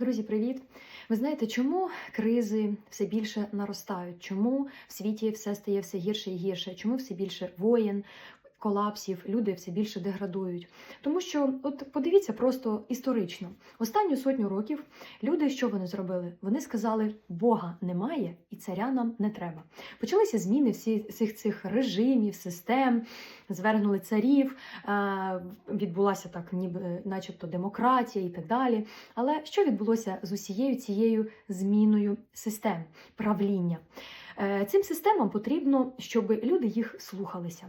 Друзі, привіт! Ви знаєте, чому кризи все більше наростають? Чому в світі все стає все гірше і гірше? Чому все більше воєн, колапсів, люди все більше деградують? Тому що, от подивіться просто історично, останню сотню років люди що вони зробили? Вони сказали, Бога немає царя нам не треба. Почалися зміни всі- всіх цих режимів, систем, звергнули царів, е, відбулася так, ніби, начебто, демократія і так далі. Але що відбулося з усією цією зміною систем правління? Е, Цим системам потрібно, щоб люди їх слухалися.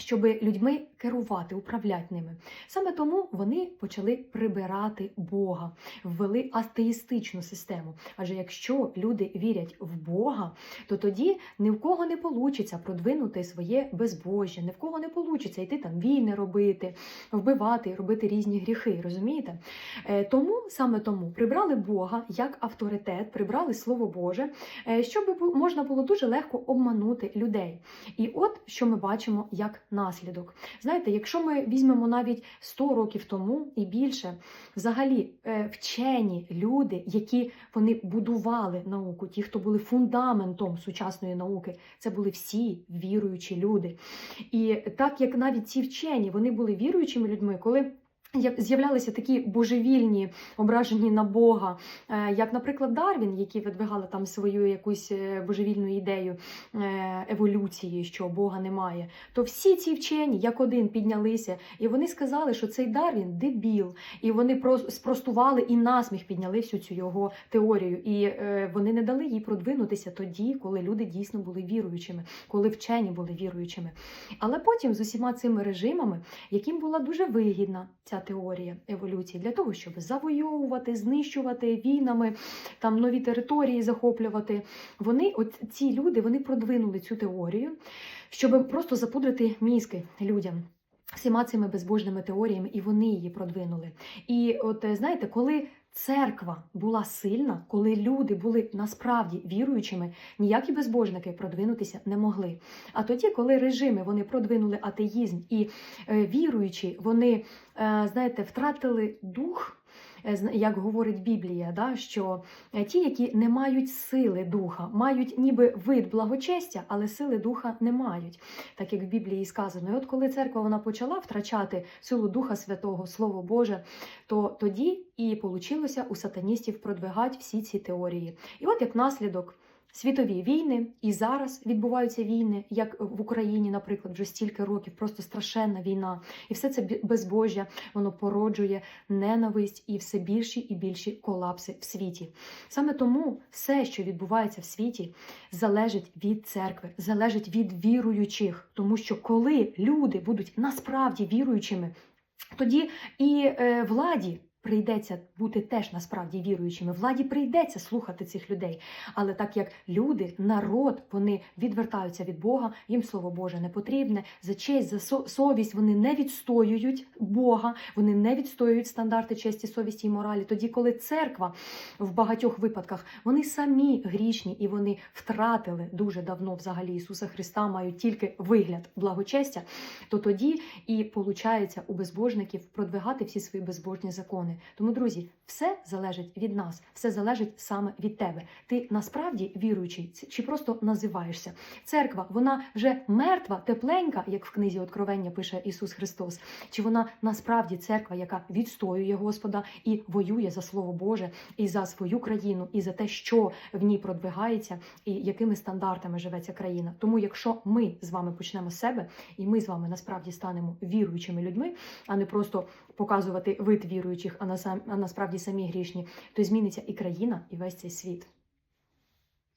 Щоб людьми керувати, управляти ними. Саме тому вони почали прибирати Бога, ввели атеїстичну систему. Адже якщо люди вірять в Бога, то тоді ні в кого не вийде продвинути своє безбожжя, ні в кого не вийде йти там війни робити, вбивати, робити різні гріхи. Розумієте? Е, Тому саме тому прибрали Бога як авторитет, прибрали Слово Боже, е, щоб можна було дуже легко обманути людей. І от що ми бачимо як наслідок. Знаєте, якщо ми візьмемо навіть 100 років тому і більше, взагалі е, вчені люди, які вони будували науку, ті, хто були фундаментом сучасної науки, це були всі віруючі люди. І так як навіть ці вчені вони були віруючими людьми, коли З'являлися такі божевільні ображені на Бога, е, як, наприклад, Дарвін, які видвигали там свою якусь е, божевільну ідею е, еволюції, що Бога немає. То всі ці вчені, як один, піднялися, і вони сказали, що цей Дарвін дебіл, і вони спростували і насміх підняли всю цю його теорію. І вони не дали їй продвинутися тоді, коли люди дійсно були віруючими, коли вчені були віруючими. Але потім з усіма цими режимами яким була дуже вигідна ця теорія еволюції для того, щоб завойовувати, знищувати війнами, там нові території захоплювати. Вони, от ці люди, вони продвинули цю теорію, щоб просто запудрити мізки людям. Всіма цими безбожними теоріями, і вони її продвинули. І от знаєте, коли церква була сильна, коли люди були насправді віруючими, ніякі безбожники продвинутися не могли. А тоді, коли режими вони продвинули атеїзм і е, віруючі, вони е, знаєте, втратили дух. Е, Як говорить Біблія, да, що е, ті, які не мають сили духа, мають ніби вид благочестя, але сили духа не мають, так як в Біблії сказано. І от коли церква вона почала втрачати силу Духа Святого, Слово Боже, то тоді і получилося у сатаністів продвигати всі ці теорії. І от як наслідок. Світові війни і зараз відбуваються війни, як в Україні, наприклад, вже стільки років, просто страшенна війна, і все це безбожжя воно породжує ненависть і все більші і більші колапси в світі. Саме тому все, що відбувається в світі, залежить від церкви, залежить від віруючих, тому що коли люди будуть насправді віруючими, тоді і е, владі. Прийдеться бути теж насправді віруючими. Владі прийдеться слухати цих людей. Але так як люди, народ, вони відвертаються від Бога, їм слово Боже не потрібне. За честь, за совість вони не відстоюють Бога, вони не відстоюють стандарти честі, совісті і моралі. Тоді, коли церква в багатьох випадках вони самі грішні і вони втратили дуже давно взагалі Ісуса Христа, мають тільки вигляд благочестя, то тоді і получається у безбожників продвигати всі свої безбожні закони. Тому, друзі, все залежить від нас, все залежить саме від тебе. Ти насправді віруючий чи просто називаєшся? Церква, вона вже мертва, тепленька, як в книзі Откровення пише Ісус Христос. Чи вона насправді церква, яка відстоює Господа і воює за Слово Боже, і за свою країну, і за те, що в ній продвигається, і якими стандартами живе ця країна? Тому, якщо ми з вами почнемо з себе, і ми з вами насправді станемо віруючими людьми, а не просто показувати вид віруючих, а насправді самі грішні, то зміниться і країна, і весь цей світ.